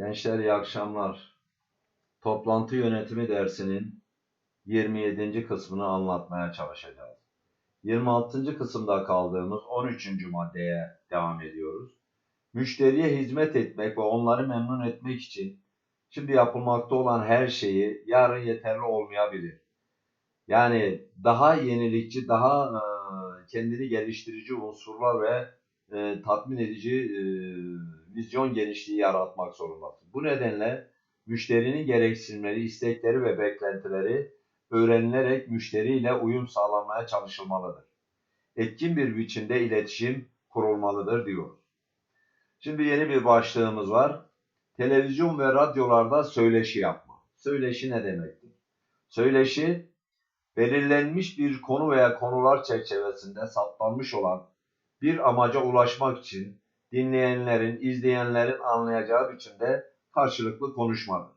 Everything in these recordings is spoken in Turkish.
Gençler iyi akşamlar. Toplantı yönetimi dersinin 27. kısmını anlatmaya çalışacağız. 26. kısımda kaldığımız 13. maddeye devam ediyoruz. Müşteriye hizmet etmek ve onları memnun etmek için şimdi yapılmakta olan her şeyi yarın yeterli olmayabilir. Yani daha yenilikçi, daha e, kendini geliştirici unsurlar ve e, tatmin edici e, vizyon genişliği yaratmak zorundasın. Bu nedenle müşterinin gereksinimleri, istekleri ve beklentileri öğrenilerek müşteriyle uyum sağlanmaya çalışılmalıdır. Etkin bir biçimde iletişim kurulmalıdır diyoruz. Şimdi yeni bir başlığımız var. Televizyon ve radyolarda söyleşi yapma. Söyleşi ne demektir? Söyleşi belirlenmiş bir konu veya konular çerçevesinde saptanmış olan bir amaca ulaşmak için dinleyenlerin, izleyenlerin anlayacağı biçimde karşılıklı konuşmadır.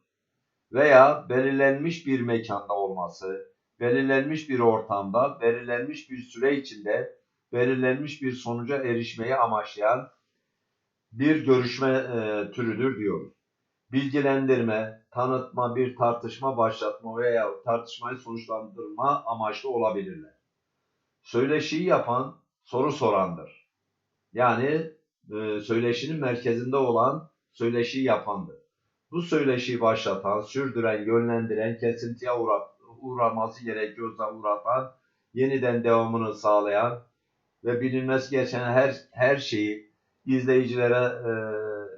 Veya belirlenmiş bir mekanda olması, belirlenmiş bir ortamda, belirlenmiş bir süre içinde belirlenmiş bir sonuca erişmeyi amaçlayan bir görüşme e, türüdür diyoruz. Bilgilendirme, tanıtma, bir tartışma başlatma veya tartışmayı sonuçlandırma amaçlı olabilirler. Söyleşiyi yapan soru sorandır. Yani e, söyleşinin merkezinde olan söyleşiyi yapandır. Bu söyleşiyi başlatan, sürdüren, yönlendiren, kesintiye uğraması gerekiyorsa uğratan, yeniden devamını sağlayan ve bilinmesi gereken her her şeyi izleyicilere e,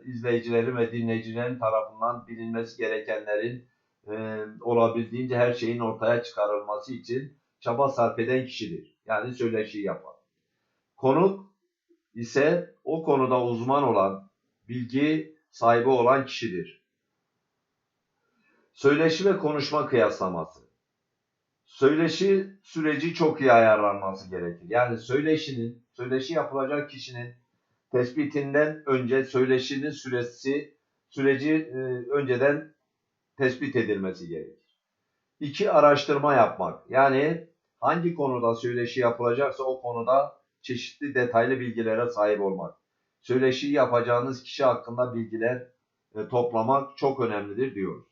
izleyicilerin ve dinleyicilerin tarafından bilinmesi gerekenlerin e, olabildiğince her şeyin ortaya çıkarılması için çaba sarf eden kişidir. Yani söyleşiyi yapan. Konuk ise o konuda uzman olan, bilgi sahibi olan kişidir. Söyleşi ve konuşma kıyaslaması. Söyleşi süreci çok iyi ayarlanması gerekir. Yani söyleşinin, söyleşi yapılacak kişinin tespitinden önce söyleşinin süresi, süreci e, önceden tespit edilmesi gerekir. İki, araştırma yapmak. Yani hangi konuda söyleşi yapılacaksa o konuda çeşitli detaylı bilgilere sahip olmak. Söyleşiyi yapacağınız kişi hakkında bilgiler e, toplamak çok önemlidir diyoruz.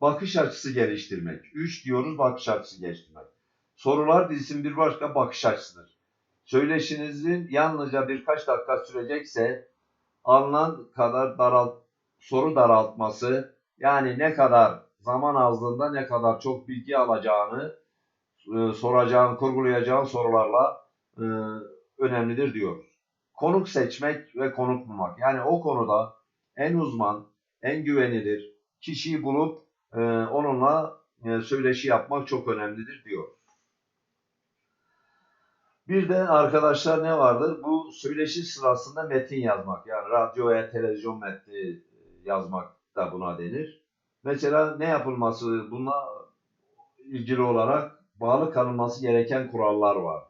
Bakış açısı geliştirmek. Üç diyoruz bakış açısı geliştirmek. Sorular dizisinin bir başka bakış açısıdır. Söyleşinizin yalnızca birkaç dakika sürecekse alınan kadar daralt, soru daraltması yani ne kadar zaman azlığında ne kadar çok bilgi alacağını e, soracağın, kurgulayacağın sorularla e, önemlidir diyoruz. Konuk seçmek ve konuk bulmak. Yani o konuda en uzman, en güvenilir kişiyi bulup e, onunla söyleşi yapmak çok önemlidir diyoruz. Bir de arkadaşlar ne vardır? Bu söyleşi sırasında metin yazmak. Yani radyo veya televizyon metni yazmak da buna denir. Mesela ne yapılması buna ilgili olarak bağlı kalınması gereken kurallar var.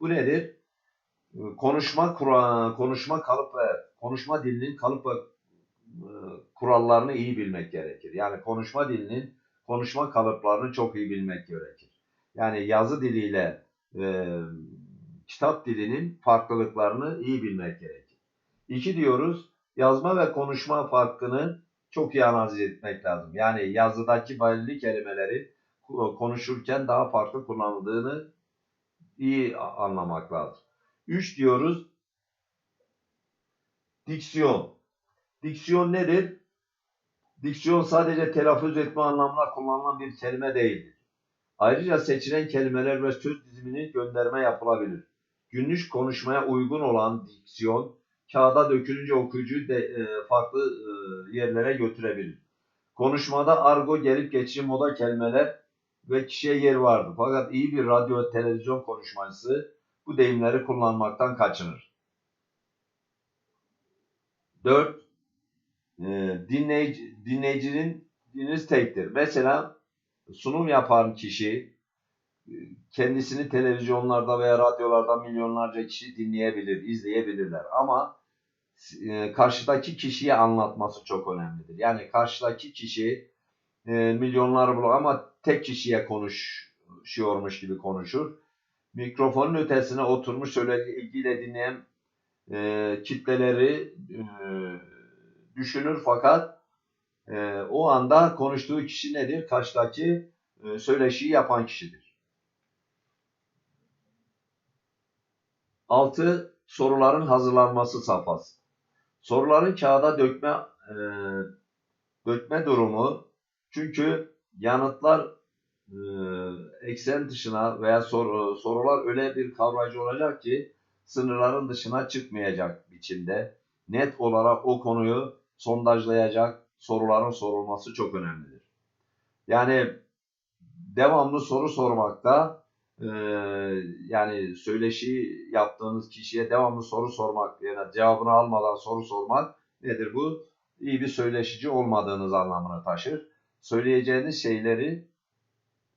Bu nedir? Konuşma kura, konuşma kalıp ve konuşma dilinin kalıp ve e, kurallarını iyi bilmek gerekir. Yani konuşma dilinin konuşma kalıplarını çok iyi bilmek gerekir. Yani yazı diliyle e, kitap dilinin farklılıklarını iyi bilmek gerekir. İki diyoruz, yazma ve konuşma farkını çok iyi analiz etmek lazım. Yani yazıdaki belirli kelimeleri konuşurken daha farklı kullanıldığını iyi anlamak lazım. Üç diyoruz, diksiyon. Diksiyon nedir? Diksiyon sadece telaffuz etme anlamına kullanılan bir kelime değildir. Ayrıca seçilen kelimeler ve söz dizimini gönderme yapılabilir. Günlük konuşmaya uygun olan diksiyon, kağıda dökülünce okuyucuyu de, e, farklı e, yerlere götürebilir. Konuşmada argo gelip geçici moda kelimeler ve kişiye yer vardır. Fakat iyi bir radyo ve televizyon konuşmacısı bu deyimleri kullanmaktan kaçınır. 4. E, dinleyici, dinleyicinin dininiz tektir. Mesela sunum yapan kişi e, kendisini televizyonlarda veya radyolarda milyonlarca kişi dinleyebilir, izleyebilirler. Ama e, karşıdaki kişiyi anlatması çok önemlidir. Yani karşıdaki kişi e, milyonlar bulur ama tek kişiye konuşuyormuş gibi konuşur. Mikrofonun ötesine oturmuş şöyle ilgiyle dinleyen e, kitleleri e, düşünür fakat e, o anda konuştuğu kişi nedir? Karşıdaki e, söyleşiyi yapan kişidir. 6. Soruların hazırlanması safhası. Soruların kağıda dökme e, dökme durumu çünkü yanıtlar e, eksen dışına veya soru, sorular öyle bir kavrayıcı olacak ki sınırların dışına çıkmayacak biçimde net olarak o konuyu sondajlayacak soruların sorulması çok önemlidir. Yani devamlı soru sormakta e, yani söyleşi yaptığınız kişiye devamlı soru sormak yani cevabını almadan soru sormak nedir bu? İyi bir söyleşici olmadığınız anlamına taşır. Söyleyeceğiniz şeyleri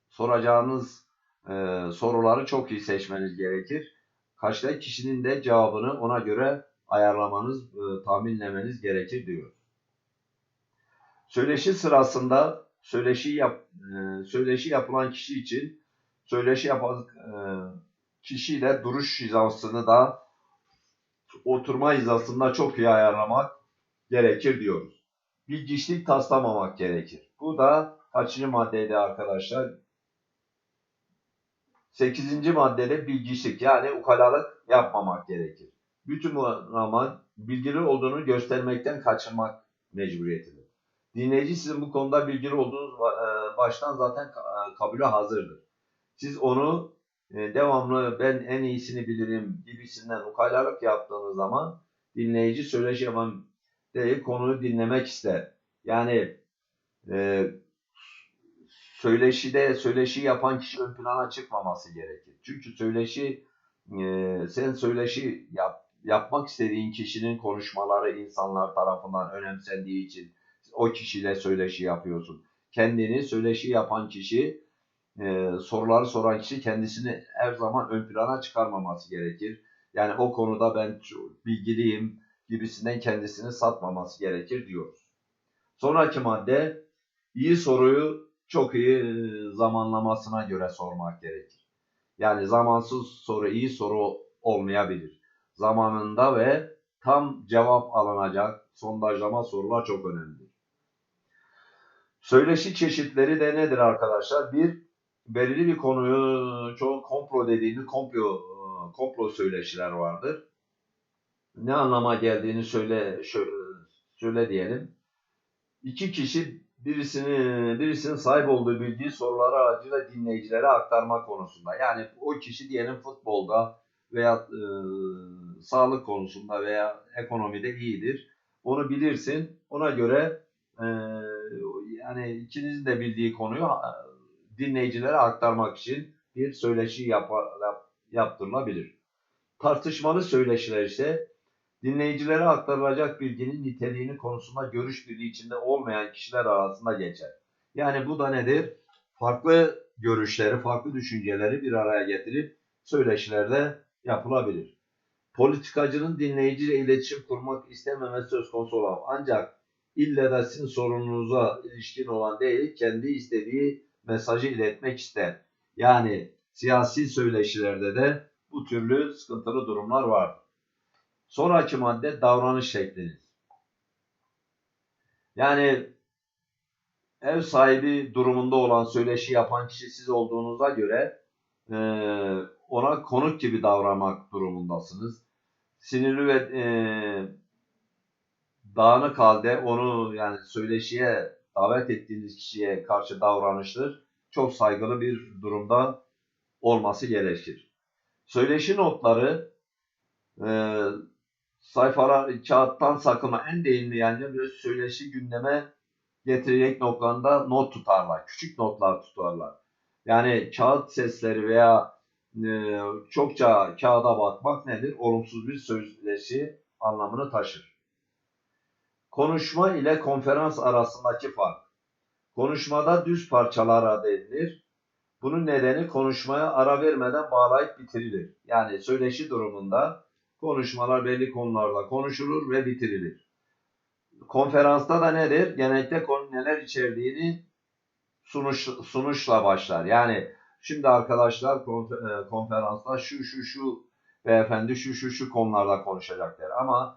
soracağınız e, soruları çok iyi seçmeniz gerekir. Karşıdaki kişinin de cevabını ona göre ayarlamanız, e, tahminlemeniz gerekir diyor. Söyleşi sırasında söyleşi yap, e, söyleşi yapılan kişi için söyleşi yapan e, kişiyle duruş hizasını da oturma hizasında çok iyi ayarlamak gerekir diyoruz. Bilgiçlik taslamamak gerekir. Bu da kaçıncı maddeydi arkadaşlar? 8. maddede bilgiçlik yani ukalalık yapmamak gerekir. Bütün ama bilgili olduğunu göstermekten kaçınmak mecburiyetidir. Dinleyici sizin bu konuda bilgili olduğunuz e, baştan zaten e, kabule hazırdır. Siz onu e, devamlı ben en iyisini bilirim gibisinden ukalalık yaptığınız zaman dinleyici söyleşi yapan değil konuyu dinlemek ister. Yani e, söyleşide söyleşi yapan kişi ön plana çıkmaması gerekir. Çünkü söyleşi e, sen söyleşi yap, yapmak istediğin kişinin konuşmaları insanlar tarafından önemsendiği için o kişiyle söyleşi yapıyorsun. Kendini söyleşi yapan kişi e, soruları soran kişi kendisini her zaman ön plana çıkarmaması gerekir. Yani o konuda ben bilgiliyim gibisinden kendisini satmaması gerekir diyoruz. Sonraki madde iyi soruyu çok iyi zamanlamasına göre sormak gerekir. Yani zamansız soru iyi soru olmayabilir. Zamanında ve tam cevap alınacak sondajlama sorular çok önemlidir. Söyleşi çeşitleri de nedir arkadaşlar? Bir, belirli bir konuyu çok komplo dediğimiz komplo, komplo söyleşiler vardır. Ne anlama geldiğini söyle şöyle, söyle diyelim. İki kişi birisini birisinin sahip olduğu bildiği soruları aracıyla dinleyicilere aktarma konusunda. Yani o kişi diyelim futbolda veya e, sağlık konusunda veya ekonomide iyidir. Onu bilirsin. Ona göre e, yani ikinizin de bildiği konuyu dinleyicilere aktarmak için bir söyleşi yap, yaptırılabilir. Tartışmalı söyleşiler ise dinleyicilere aktarılacak bilginin niteliğini konusunda görüş birliği içinde olmayan kişiler arasında geçer. Yani bu da nedir? Farklı görüşleri, farklı düşünceleri bir araya getirip söyleşilerde yapılabilir. Politikacının dinleyiciyle iletişim kurmak istememesi söz konusu olan ancak ille de sizin sorununuza ilişkin olan değil, kendi istediği mesajı iletmek ister. Yani siyasi söyleşilerde de bu türlü sıkıntılı durumlar var. Sonraki madde davranış şekliniz. Yani ev sahibi durumunda olan söyleşi yapan kişi siz olduğunuza göre e, ona konuk gibi davranmak durumundasınız. Sinirli ve e, dağınık halde onu yani söyleşiye davet ettiğiniz kişiye karşı davranıştır çok saygılı bir durumda olması gerekir. Söyleşi notları e, sayfalar kağıttan sakınma en değinli yani bir söyleşi gündeme getirecek noktada not tutarlar. Küçük notlar tutarlar. Yani kağıt sesleri veya e, çokça kağıda bakmak nedir? Olumsuz bir söyleşi anlamını taşır. Konuşma ile konferans arasındaki fark. Konuşmada düz parçalara denilir. Bunun nedeni konuşmaya ara vermeden bağlayıp bitirilir. Yani söyleşi durumunda konuşmalar belli konularda konuşulur ve bitirilir. Konferansta da nedir? Genellikle konu neler içerdiğini sunuş, sunuşla başlar. Yani şimdi arkadaşlar e, konferansta şu şu şu beyefendi şu şu şu konularda konuşacaklar. Ama